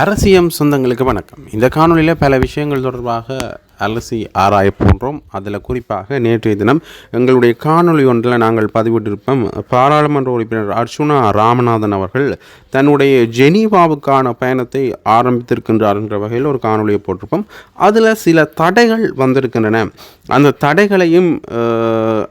அரசியம் சொந்தங்களுக்கு வணக்கம். இந்த காணொலியில் பல விஷயங்கள் தொடர்பாக அலசி ஆராய போன்றோம். அதில் குறிப்பாக நேற்றைய தினம் எங்களுடைய காணொளி ஒன்றில் நாங்கள் பதிவிட்டிருப்போம். பாராளுமன்ற உறுப்பினர் அர்ச்சுனா ராமநாதன் அவர்கள் தன்னுடைய ஜெனீவாவுக்கான பயணத்தை ஆரம்பித்திருக்கின்றார் என்ற வகையில் ஒரு காணொளியை போட்டிருப்போம். அதில் சில தடைகள் வந்திருக்கின்றன. அந்த தடைகளையும்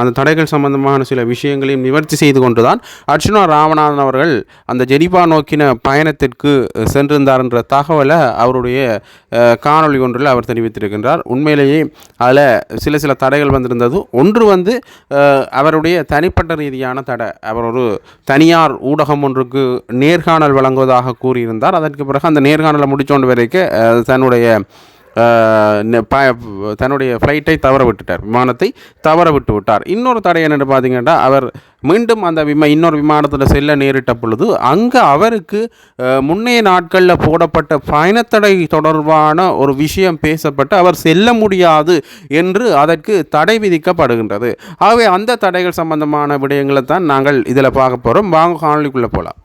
அந்த தடைகள் சம்பந்தமான சில விஷயங்களையும் நிவர்த்தி செய்து கொண்டுதான் அர்ச்சுனா ராமநாதன் அவர்கள் அந்த ஜெனீவா நோக்கின பயணத்திற்கு சென்றிருந்தார் என்ற தகவலை அவருடைய காணொலி காணொளி ஒன்றில் அவர் தெரிவித்திருக்கின்றார். உண்மையிலேயே அதில் சில சில தடைகள் வந்திருந்தது. ஒன்று வந்து அவருடைய தனிப்பட்ட ரீதியான தடை. அவர் ஒரு தனியார் ஊடகம் ஒன்றுக்கு நேர்காணல் வழங்குவதாக கூறியிருந்தார். அதற்கு பிறகு அந்த நேர்காணலை முடிச்சோண்டு வரைக்கும் தன்னுடைய தன்னுடைய ஃப்ளைட்டை தவற விட்டுட்டார் விமானத்தை தவற விட்டு விட்டார் இன்னொரு தடை என்னென்னு பார்த்தீங்கன்னா அவர் மீண்டும் அந்த விமா இன்னொரு விமானத்தில் செல்ல நேரிட்ட பொழுது அங்கே அவருக்கு முன்னைய நாட்களில் போடப்பட்ட பயணத்தடை தொடர்பான ஒரு விஷயம் பேசப்பட்டு அவர் செல்ல முடியாது என்று அதற்கு தடை விதிக்கப்படுகின்றது. ஆகவே அந்த தடைகள் சம்பந்தமான விடயங்களை தான் நாங்கள் இதில் பார்க்க போகிறோம் வாங்க காணொலிக்குள்ளே போகலாம்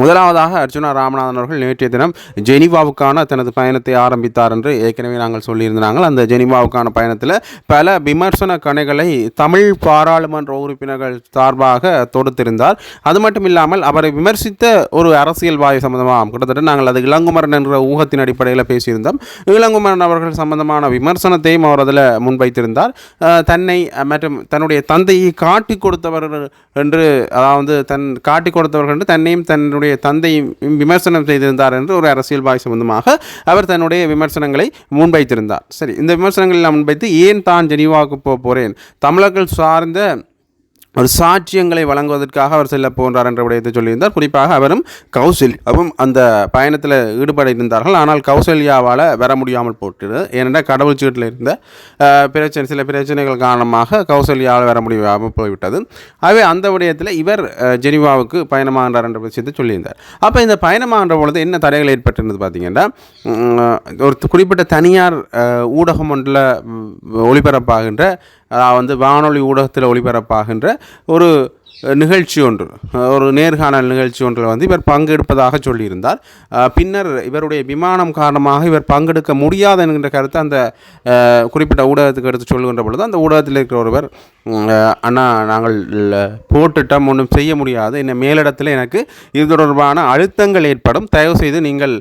முதலாவதாக அர்ஜுனா ராமநாதன் அவர்கள் நேற்றைய தினம் ஜெனிவாவுக்கான தனது பயணத்தை ஆரம்பித்தார் என்று ஏற்கனவே நாங்கள் சொல்லியிருந்தாங்க அந்த ஜெனிவாவுக்கான பயணத்தில் பல விமர்சன கணைகளை தமிழ் பாராளுமன்ற உறுப்பினர்கள் சார்பாக தொடுத்திருந்தார். அது மட்டும் இல்லாமல் அவரை விமர்சித்த ஒரு அரசியல்வாதி சம்பந்தமாக கிட்டத்தட்ட நாங்கள் அது இளங்குமரன் என்ற ஊகத்தின் அடிப்படையில் பேசியிருந்தோம். இளங்குமரன் அவர்கள் சம்பந்தமான விமர்சனத்தையும் அவர் அதில் முன்வைத்திருந்தார். தன்னை மற்றும் தன்னுடைய தந்தையை காட்டி கொடுத்தவர்கள் என்று அதாவது தன் காட்டி கொடுத்தவர்கள் என்று தன்னையும் தன்னுடைய தந்தையும் விமர்சனம் செய்திருந்தார் என்று ஒரு அரசியல்வாதி சம்பந்தமாக அவர் தன்னுடைய விமர்சனங்களை முன்வைத்திருந்தார். சரி இந்த விமர்சனங்களை நான் முன்வைத்து ஏன் தான் ஜெனீவாவுக்கு போக போகிறேன் தமிழர்கள் சார்ந்த ஒரு சாட்சியங்களை வழங்குவதற்காக அவர் செல்ல போன்றார் என்ற விடயத்தை சொல்லியிருந்தார். குறிப்பாக அவரும் கௌசல்யாவும் அந்த பயணத்தில் ஈடுபட இருந்தார்கள் ஆனால் கௌசல்யாவால் வர முடியாமல் போட்டுது ஏனென்றால் கடவுள் சீட்டில் இருந்த பிரச்சனை சில பிரச்சனைகள் காரணமாக கௌசல்யாவால் வர முடியாமல் போய்விட்டது. ஆகவே அந்த விடயத்தில் இவர் ஜெனிவாவுக்கு பயணமாகின்றார் என்ற விஷயத்தை சொல்லியிருந்தார். அப்போ இந்த பயணமாகின்ற பொழுது என்ன தடைகள் ஏற்பட்டிருந்தது பார்த்தீங்கன்னா ஒரு குறிப்பிட்ட தனியார் ஊடகம் ஒன்றில் ஒளிபரப்பாகின்ற வந்து வானொலி ஊடகத்தில் ஒளிபரப்பாகின்ற ஒரு நிகழ்ச்சி ஒன்று ஒரு நேர்காணல் நிகழ்ச்சி ஒன்றில் வந்து இவர் பங்கெடுப்பதாக சொல்லியிருந்தார். பின்னர் இவருடைய விமானம் காரணமாக இவர் பங்கெடுக்க முடியாது என்கின்ற கருத்தை அந்த குறிப்பிட்ட ஊடகத்துக்கு எடுத்து சொல்கின்ற பொழுது அந்த ஊடகத்தில் இருக்கிற ஒருவர் அண்ணா நாங்கள் போட்டுட்டோம் ஒன்றும் செய்ய முடியாது. என்ன மேலிடத்தில் எனக்கு இது தொடர்பான அழுத்தங்கள் ஏற்படும். தயவு செய்து நீங்கள்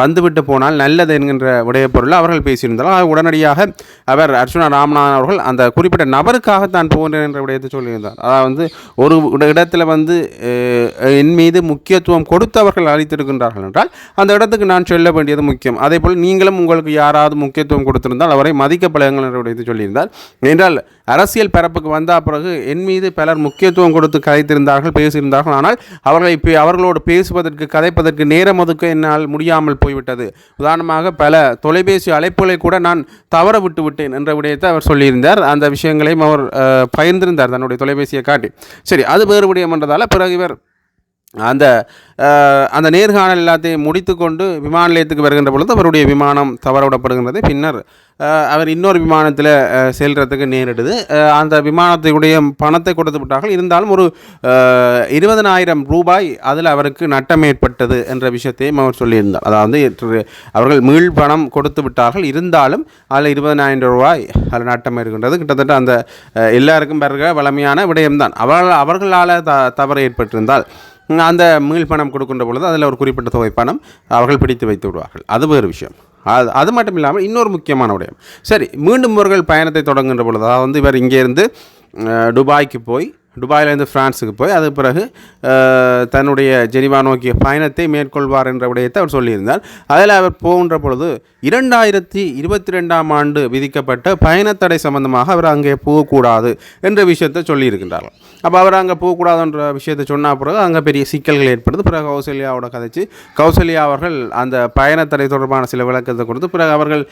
வந்துவிட்டு போனால் நல்லது என்கின்ற விடய பொருள் அவர்கள் பேசியிருந்தாலும் உடனடியாக அவர் அர்ச்சுனா ராமநாதன் அவர்கள் அந்த குறிப்பிட்ட நபருக்காக தான் போகிறேன் என்ற விடயத்தை சொல்லியிருந்தார். அதாவது வந்து ஒரு இடத்துல வந்து என் மீது முக்கியத்துவம் கொடுத்தவர்கள் அளித்திருக்கின்றார்கள் என்றால் அந்த இடத்துக்கு நான் சொல்ல வேண்டியது முக்கியம். அதே போல் நீங்களும் உங்களுக்கு யாராவது முக்கியத்துவம் கொடுத்திருந்தால் அவரை மதிக்க பழகுங்கள் என்ற சொல்லியிருந்தால் சொல்லியிருந்தார். என்றால் அரசியல் பரப்புக்கு வந்த பிறகு என் மீது பலர் முக்கியத்துவம் கொடுத்து கதைத்திருந்தார்கள் பேசியிருந்தார்கள். ஆனால் அவர்களை அவர்களோடு பேசுவதற்கு கதைப்பதற்கு நேரம் ஒதுக்க என்னால் முடியாமல் போய்விட்டது. உதாரணமாக பல தொலைபேசி அழைப்புகளை கூட நான் தவற விட்டு விட்டேன் என்ற விடயத்தை அவர் சொல்லியிருந்தார். அந்த விஷயங்களையும் அவர் பயந்திருந்தார் பகிர்ந்திருந்தார் தன்னுடைய தொலைபேசியை காட்டி சரி அது வேறு விடயம் என்றதால் பிறகு இவர் அந்த அந்த நேர்காணல் எல்லாத்தையும் முடித்துக்கொண்டு விமான நிலையத்துக்கு வருகின்ற பொழுது அவருடைய விமானம் தவறவிடப்படுகின்றது. பின்னர் அவர் இன்னொரு விமானத்தில் செல்கிறதுக்கு நேரிடுது. அந்த விமானத்துடைய பணத்தை கொடுத்து விட்டார்கள். இருந்தாலும் ஒரு இருபதனாயிரம் ரூபாய் அதில் அவருக்கு நட்டம் ஏற்பட்டது என்ற விஷயத்தையும் அவர் சொல்லியிருந்தார். அதாவது அவர்கள் மீள் பணம் கொடுத்து விட்டார்கள். இருந்தாலும் அதில் இருபதனாயிரம் ரூபாய் அதில் நட்டம் இருக்கின்றது கிட்டத்தட்ட அந்த எல்லாருக்கும் பிறகு வளமையான விடயம்தான். அவர்கள் அவர்களால் த தவறு ஏற்பட்டிருந்தால் அந்த மீள் பணம் கொடுக்கின்ற பொழுது அதில் ஒரு குறிப்பிட்ட தொகை பணம் அவர்கள் பிடித்து வைத்து விடுவார்கள். அது வேறு விஷயம். அது அது மட்டும் இல்லாமல் இன்னொரு முக்கியமான விடயம். சரி மீண்டும் இவர்கள் பயணத்தை தொடங்குகின்ற பொழுது அதாவது வந்து இவர் இங்கேருந்து துபாய்க்கு போய் துபாயிலேருந்து ஃப்ரான்ஸுக்கு போய் அது பிறகு தன்னுடைய ஜெனிவா நோக்கிய பயணத்தை மேற்கொள்வார் என்ற விடயத்தை அவர் சொல்லியிருந்தார். அதில் அவர் போகின்ற பொழுது இரண்டாயிரத்தி இருபத்தி ரெண்டாம் ஆண்டு விதிக்கப்பட்ட பயணத்தடை சம்பந்தமாக அவர் அங்கே போகக்கூடாது என்ற விஷயத்தை சொல்லியிருக்கின்றார்கள். அப்போ அவர் அங்கே போகக்கூடாதுன்ற விஷயத்தை சொன்ன பிறகு அங்கே பெரிய சிக்கல்கள் ஏற்படுது. பிறகு கௌசல்யாவோட கதைச்சு கௌசல்யா அவர்கள் அந்த பயணத்தடை தொடர்பான சில விளக்கத்தை கொடுத்து பிறகு அவர்கள்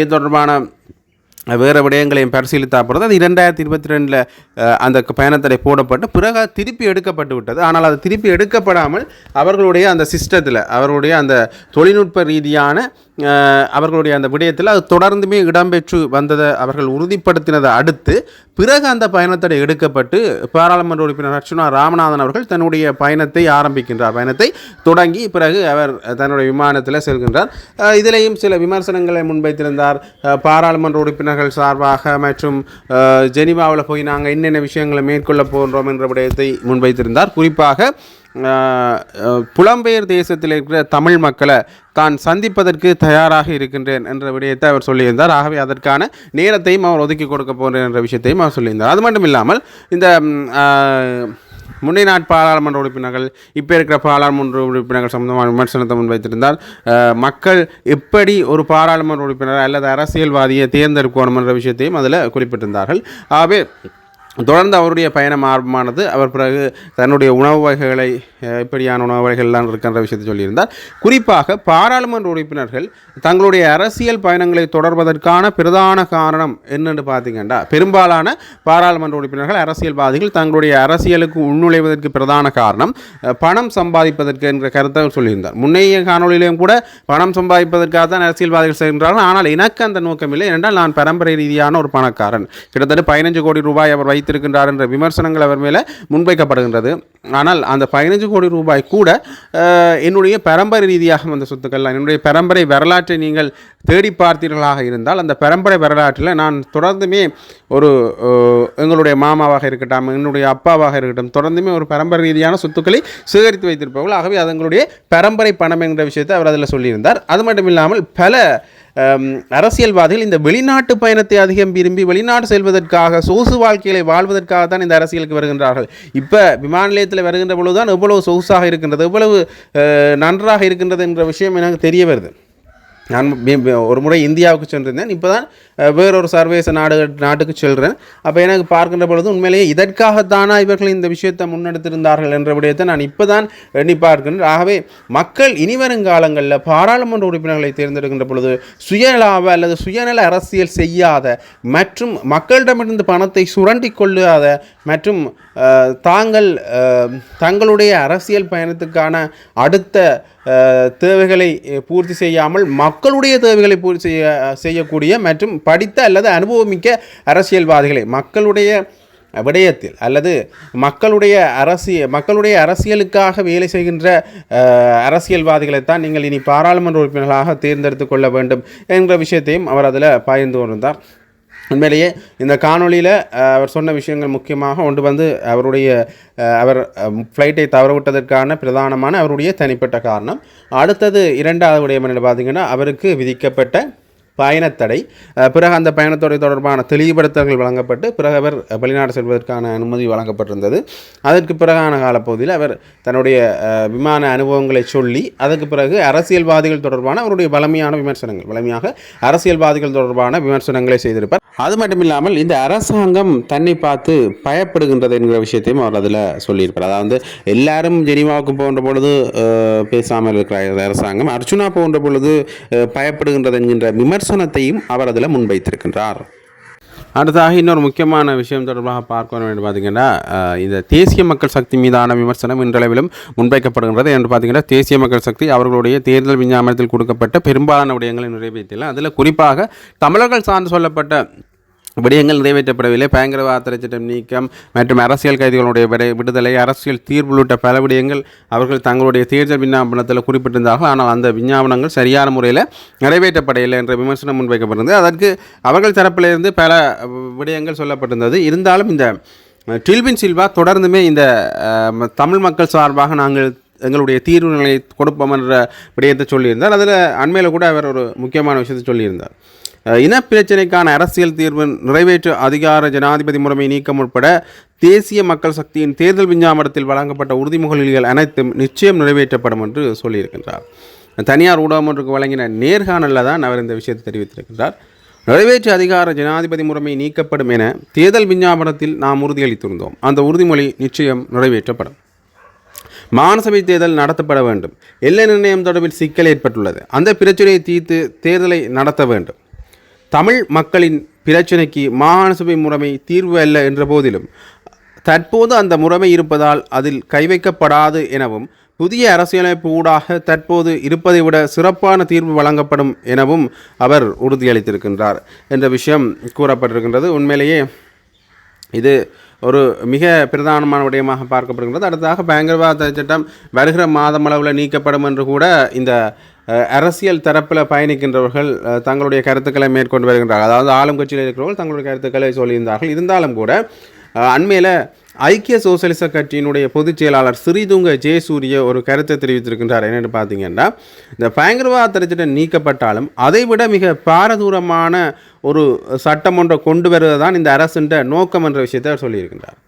இது தொடர்பான வேறு விடயங்களையும் பரிசீலித்த பிறகு அது இரண்டாயிரத்தி இருபத்தி ரெண்டில் அந்த பயணத்தடை போடப்பட்டு பிறகு திருப்பி எடுக்கப்பட்டு விட்டது. ஆனால் அது திருப்பி எடுக்கப்படாமல் அவர்களுடைய அந்த சிஸ்டத்தில் அவர்களுடைய அந்த தொழில்நுட்ப ரீதியான அவர்களுடைய அந்த விடயத்தில் அது தொடர்ந்துமே இடம்பெற்று வந்ததை அவர்கள் உறுதிப்படுத்தினதை அடுத்து பிறகு அந்த பயணத்தடை எடுக்கப்பட்டு பாராளுமன்ற உறுப்பினர் அர்ச்சுனா ராமநாதன் அவர்கள் தன்னுடைய பயணத்தை ஆரம்பிக்கின்றார். பயணத்தை தொடங்கி பிறகு அவர் தன்னுடைய விமானத்தில் செல்கின்றார். இதிலேயும் சில விமர்சனங்களை முன்வைத்திருந்தார். பாராளுமன்ற உறுப்பினர்கள் சார்பாக மற்றும் ஜெனிவாவில் போய் நாங்கள் என்னென்ன விஷயங்களை மேற்கொள்ள போன்றோம் என்ற விடயத்தை முன்வைத்திருந்தார். குறிப்பாக புலம்பெயர் தேசத்தில் இருக்கிற தமிழ் மக்களை தான் சந்திப்பதற்கு தயாராக இருக்கின்றேன் என்ற விடயத்தை அவர் சொல்லியிருந்தார். ஆகவே அதற்கான நேரத்தையும் அவர் ஒதுக்கி கொடுக்க போகிறேன் என்ற விஷயத்தையும் அவர் சொல்லியிருந்தார். அது மட்டும் இல்லாமல் இந்த முன்னே நாட் பாராளுமன்ற உறுப்பினர்கள் இப்போ இருக்கிற பாராளுமன்ற உறுப்பினர்கள் சம்பந்தமான விமர்சனத்தை முன்வைத்திருந்தால் மக்கள் எப்படி ஒரு பாராளுமன்ற உறுப்பினர் அல்லது அரசியல்வாதியை தேர்ந்தெடுக்கணும் என்ற விஷயத்தையும் அதில் குறிப்பிட்டிருந்தார்கள். ஆகவே தொடர்ந்து அவருடைய பயணம் ஆரம்பமானது. அவர் பிறகு தன்னுடைய உணவு வகைகளை இப்படியான உணவு வகைகள்லாம் இருக்கின்ற விஷயத்தை சொல்லியிருந்தார். குறிப்பாக பாராளுமன்ற உறுப்பினர்கள் தங்களுடைய அரசியல் பயணங்களை தொடர்வதற்கான பிரதான காரணம் என்னென்னு பார்த்தீங்கன்னா பெரும்பாலான பாராளுமன்ற உறுப்பினர்கள் அரசியல்வாதிகள் தங்களுடைய அரசியலுக்கு உள்நுழைவதற்கு பிரதான காரணம் பணம் சம்பாதிப்பதற்கு என்ற கருத்தை சொல்லியிருந்தார். முன்னைய காணொலியிலையும் கூட பணம் சம்பாதிப்பதற்காக தான் அரசியல்வாதிகள் செய்கின்றார்கள் ஆனால் எனக்கு அந்த நோக்கம் இல்லை. என்றால் நான் பரம்பரை ரீதியான ஒரு பணக்காரன். கிட்டத்தட்ட பதினஞ்சு கோடி ரூபாய் அவர் வைத்திருக்கின்றார் என்ற விமர்சனங்கள் அவர் மேலே முன்வைக்கப்படுகின்றது. ஆனால் அந்த பதினஞ்சு கோடி ரூபாய் கூட என்னுடைய பரம்பரை ரீதியாக வந்த சொத்துக்கள் என்னுடைய பரம்பரை வரலாற்றை நீங்கள் தேடி பார்த்தீர்களாக இருந்தால் அந்த பரம்பரை வரலாற்றில் நான் தொடர்ந்துமே ஒரு எங்களுடைய மாமாவாக இருக்கட்டும் என்னுடைய அப்பாவாக இருக்கட்டும் தொடர்ந்துமே ஒரு பரம்பரை ரீதியான சொத்துக்களை சேகரித்து வைத்திருப்பவர்கள். ஆகவே அது எங்களுடைய பரம்பரை பணம் என்ற விஷயத்தை அவர் அதில் சொல்லியிருந்தார். அது மட்டும் இல்லாமல் பல அரசியல்வாதிகள் இந்த வெளிநாட்டு பயணத்தை அதிகம் விரும்பி வெளிநாடு செல்வதற்காக சொகுசு வாழ்க்கைகளை வாழ்வதற்காக தான் இந்த அரசியலுக்கு வருகின்றார்கள். இப்போ விமான நிலையத்தில் வருகின்ற பொழுதுதான் எவ்வளவு சொகுசாக இருக்கின்றது எவ்வளவு நன்றாக இருக்கின்றது என்ற விஷயம் எனக்கு தெரிய வருது. நான் ஒரு முறை இந்தியாவுக்கு சென்றிருந்தேன். இப்போ தான் வேறொரு சர்வதேச நாடு நாட்டுக்கு செல்கிறேன் அப்போ எனக்கு பார்க்கின்ற பொழுது உண்மையிலேயே இதற்காகத்தானா இவர்கள் இந்த விஷயத்தை முன்னெடுத்திருந்தார்கள் என்ற விடயத்தை நான் இப்போ தான் எண்ணி பார்க்கின்றேன். ஆகவே மக்கள் இனி வருங்காலங்களில் பாராளுமன்ற உறுப்பினர்களை தேர்ந்தெடுக்கின்ற பொழுது சுயலாப அல்லது சுயநல அரசியல் செய்யாத மற்றும் மக்களிடமிருந்து பணத்தை சுரண்டி கொள்ளாத மற்றும் தாங்கள் தங்களுடைய அரசியல் பயணத்துக்கான அடுத்த தேவைகளை பூர்த்தி செய்யாமல் மக் மக்களுடைய தேவைகளை பூர்த்தி செய்ய செய்யக்கூடிய மற்றும் படித்த அல்லது அனுபவமிக்க அரசியல்வாதிகளை மக்களுடைய விடயத்தில் அல்லது மக்களுடைய அரசியல் மக்களுடைய அரசியலுக்காக வேலை செய்கின்ற அரசியல்வாதிகளைத்தான் நீங்கள் இனி பாராளுமன்ற உறுப்பினர்களாக தேர்ந்தெடுத்து கொள்ள வேண்டும் என்ற விஷயத்தையும் அவர் அதில் பகிர்ந்து கொண்டிருந்தார். உண்மையிலேயே இந்த காணொளியில் அவர் சொன்ன விஷயங்கள் முக்கியமாக ஒன்று வந்து அவருடைய அவர் ஃப்ளைட்டை தவறவிட்டதற்கான பிரதானமான அவருடைய தனிப்பட்ட காரணம். அடுத்தது இரண்டாவது விடயம் என்ன பார்த்தீங்கன்னா அவருக்கு விதிக்கப்பட்ட பயணத்தடை பிறகு அந்த பயணத்தடை தொடர்பான தெளிவுபடுத்தல்கள் வழங்கப்பட்டு பிறகு அவர் வெளிநாடு செல்வதற்கான அனுமதி வழங்கப்பட்டிருந்தது. அதற்கு பிறகான காலப்பகுதியில் அவர் தன்னுடைய விமான அனுபவங்களை சொல்லி அதற்கு பிறகு அரசியல்வாதிகள் தொடர்பான அவருடைய வலிமையான விமர்சனங்கள் வலிமையாக அரசியல்வாதிகள் தொடர்பான விமர்சனங்களை செய்திருப்பார். அது மட்டும் இல்லாமல் இந்த அரசாங்கம் தன்னை பார்த்து பயப்படுகின்றது என்கிற விஷயத்தையும் அவர் அதில் சொல்லியிருப்பார் அதாவது எல்லாரும் ஜெனிவாவுக்கு போன்ற பொழுது பேசாமல் இருக்கிற அரசாங்கம். அர்ச்சுனா போன்ற பொழுது பயப்படுகின்றது என்கின்ற விமர்சனத்தையும் அவர் அதில் முன்வைத்திருக்கின்றார். அடுத்ததாக இன்னொரு முக்கியமான விஷயம் தொடர்பாக பார்க்க வேண்டும் பார்த்தீங்கன்னா இந்த தேசிய மக்கள் சக்தி மீதான விமர்சனம் இன்றளவிலும் முன்வைக்கப்படுகின்றது. என்று பார்த்தீங்கன்னா தேசிய மக்கள் சக்தி அவர்களுடைய தேர்தல் விஞ்ஞாபனத்தில் கொடுக்கப்பட்ட பெரும்பாலான விடயங்களை நிறைவேற்றில அதில் குறிப்பாக தமிழர்கள் சார்ந்து சொல்லப்பட்ட விடயங்கள் நிறைவேற்றப்படவில்லை. பயங்கரவாத தடை சட்டம் நீக்கம் மற்றும் அரசியல் கைதிகளுடைய விடை விடுதலை அரசியல் தீர்வு உள்ளிட்ட பல விடயங்கள் அவர்கள் தங்களுடைய தேர்தல் விஞ்ஞாபனத்தில் குறிப்பிட்டிருந்தார்கள். ஆனால் அந்த விஞ்ஞாபனங்கள் சரியான முறையில் நிறைவேற்றப்படவில்லை என்ற விமர்சனம் முன்வைக்கப்பட்டிருந்தது. அதற்கு அவர்கள் தரப்பிலிருந்து பல விடயங்கள் சொல்லப்பட்டிருந்தது. இருந்தாலும் இந்த டில்வின் சில்வா தொடர்ந்துமே இந்த தமிழ் மக்கள் சார்பாக நாங்கள் எங்களுடைய தீர்வுகளை கொடுப்போம் என்ற விடயத்தை சொல்லியிருந்தார். அதில் அண்மையில் கூட அவர் ஒரு முக்கியமான விஷயத்தை சொல்லியிருந்தார். இனப்பிரச்சினைக்கான அரசியல் தீர்வு நிறைவேற்று அதிகார ஜனாதிபதி முறைமை நீக்கம் உட்பட தேசிய மக்கள் சக்தியின் தேர்தல் விஞ்ஞாபனத்தில் வழங்கப்பட்ட உறுதிமொழிகள் அனைத்தும் நிச்சயம் நிறைவேற்றப்படும் என்று சொல்லியிருக்கின்றார். தனியார் ஊடகம் ஒன்றுக்கு வழங்கின நேர்காணலில் தான் அவர் இந்த விஷயத்தை தெரிவித்திருக்கின்றார். நிறைவேற்று அதிகார ஜனாதிபதி முறைமை நீக்கப்படும் என தேர்தல் விஞ்ஞாபனத்தில் நாம் உறுதியளித்திருந்தோம். அந்த உறுதிமொழி நிச்சயம் நிறைவேற்றப்படும். மாநசபை தேர்தல் நடத்தப்பட வேண்டும். எல்லை நிர்ணயம் தொடர்பில் சிக்கல் ஏற்பட்டுள்ளது. அந்த பிரச்சனையை தீர்த்து தேர்தலை நடத்த வேண்டும். தமிழ் மக்களின் பிரச்சினைக்கு மாகாண சபை முறைமை தீர்வு அல்ல என்ற போதிலும் தற்போது அந்த முறைமை இருப்பதால் அதில் கை வைக்கப்படாது எனவும் புதிய அரசியலமைப்பு ஊடாக தற்போது இருப்பதை விட சிறப்பான தீர்வு வழங்கப்படும் எனவும் அவர் உறுதியளித்திருக்கின்றார். என்ற விஷயம் கூறப்பட்டிருக்கின்றது. உண்மையிலேயே இது ஒரு மிக பிரதானமான விடயமாக பார்க்கப்படுகின்றது. அடுத்ததாக பயங்கரவாத சட்டம் வருகிற மாதமளவில் நீக்கப்படும் என்று கூட இந்த அரசியல் தரப்பில் பயணிக்கின்றவர்கள் தங்களுடைய கருத்துக்களை மேற்கொண்டு வருகின்றார்கள். அதாவது ஆளும் கட்சியில் இருக்கிறவர்கள் தங்களுடைய கருத்துக்களை சொல்லியிருந்தார்கள். இருந்தாலும் கூட அண்மையில் ஐக்கிய சோசலிச கட்சியினுடைய பொதுச் செயலாளர் ஸ்ரீதுங்க ஜெயசூரிய ஒரு கருத்தை தெரிவித்திருக்கின்றார். என்னென்னு பார்த்தீங்கன்னா இந்த பயங்கரவாத தடைச்சட்டம் நீக்கப்பட்டாலும் அதைவிட மிக பாரதூரமான ஒரு சட்டம் ஒன்றை கொண்டு வருவது தான் இந்த அரசுன்ற நோக்கம் என்ற விஷயத்தை அவர் சொல்லியிருக்கின்றார்.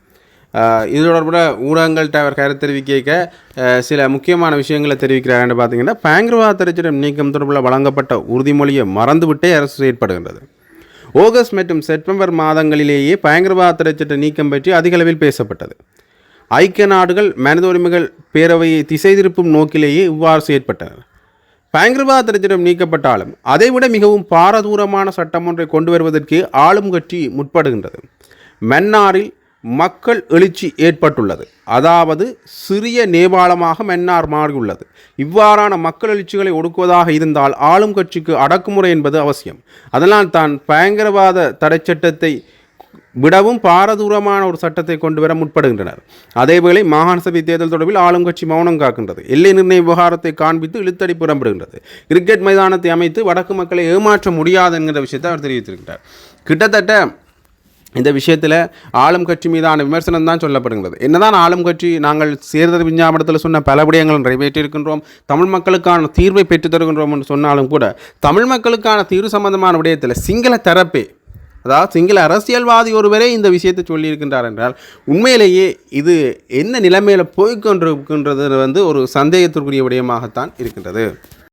இது தொடர்புட ஊடகங்கள்கிட்ட அவர் கருத்து தெரிவிக்க சில முக்கியமான விஷயங்களை தெரிவிக்கிறார்னு பார்த்தீங்கன்னா பயங்கரவாத திரைச்சிடம் நீக்கம் தொடர்பில் வழங்கப்பட்ட உறுதிமொழியை மறந்துவிட்டே அரசு செயற்படுகின்றது. ஆகஸ்ட் மற்றும் செப்டம்பர் மாதங்களிலேயே பயங்கரவாத திரைச்சட்ட நீக்கம் பற்றி அதிகளவில் பேசப்பட்டது. ஐக்கிய நாடுகள் மனித உரிமைகள் பேரவையை திசை திருப்பும் நோக்கிலேயே இவ்வாறு செயற்பட்டனர். பயங்கரவாத திரைச்சட்டம் நீக்கப்பட்டாலும் அதைவிட மிகவும் பாரதூரமான சட்டம் ஒன்றை கொண்டு வருவதற்கு ஆளும் கட்சி முற்படுகின்றது. மன்னாரில் மக்கள் எழுச்சி ஏற்பட்டுள்ளது. அதாவது சிறிய நேபாளமாக மன்னார் மாறியுள்ளது. இவ்வாறான மக்கள் எழுச்சிகளை ஒடுக்குவதாக இருந்தால் ஆளும் கட்சிக்கு அடக்குமுறை என்பது அவசியம். அதனால் தான் பயங்கரவாத தடைச்சட்டத்தை விடவும் பாரதூரமான ஒரு சட்டத்தை கொண்டு வர முற்படுகின்றனர். அதேவேளை மாகாண சபை தேர்தல் தொடர்பில் ஆளும் கட்சி மௌனம் காக்கின்றது. எல்லை நிர்ணய விவகாரத்தை காண்பித்து இழுத்தடி புறம்படுகின்றது கிரிக்கெட் மைதானத்தை அமைத்து வடக்கு மக்களை ஏமாற்ற முடியாது என்கிற விஷயத்தை அவர் தெரிவித்திருக்கிறார். கிட்டத்தட்ட இந்த விஷயத்தில் ஆளும் கட்சி மீதான விமர்சனம் தான் சொல்லப்படுகிறது. என்னதான் ஆளும் கட்சி நாங்கள் சேர்தல் விஞ்ஞாபனத்தில் சொன்ன பல விடயங்கள் நிறைவேற்றியிருக்கின்றோம் தமிழ் மக்களுக்கான தீர்வை பெற்றுத் தருகின்றோம் என்று சொன்னாலும் கூட தமிழ் மக்களுக்கான தீர்வு சம்பந்தமான விடயத்தில் சிங்கள தரப்பே அதாவது சிங்கள அரசியல்வாதி ஒருவரே இந்த விஷயத்தை சொல்லியிருக்கின்றார் என்றால் உண்மையிலேயே இது என்ன நிலைமையில் போய்கொண்டிருக்கின்றது வந்து ஒரு சந்தேகத்திற்குரிய விடயமாகத்தான் இருக்கின்றது.